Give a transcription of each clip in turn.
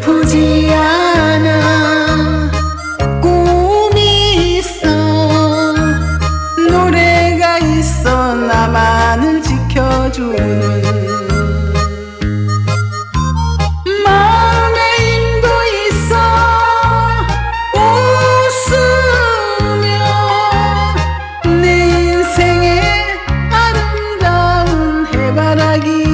슬프지 않아. 꿈이 있어. 노래가 있어. 나만을 지켜주는 마음에 힘도 있어. 웃으며 내 인생의 아름다운 해바라기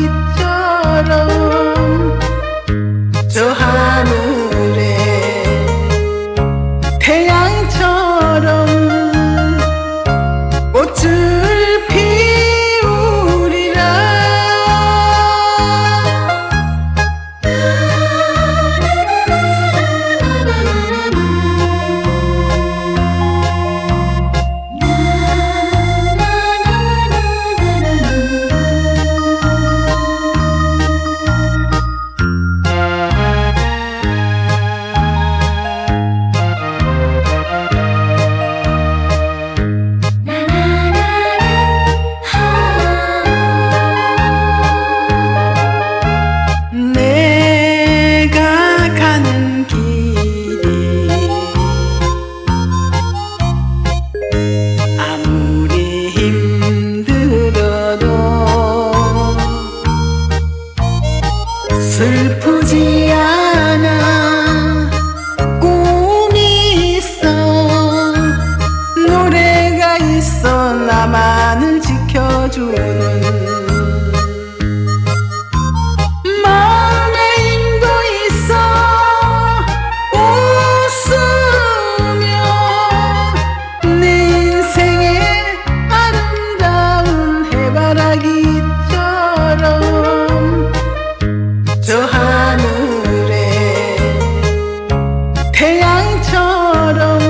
চরম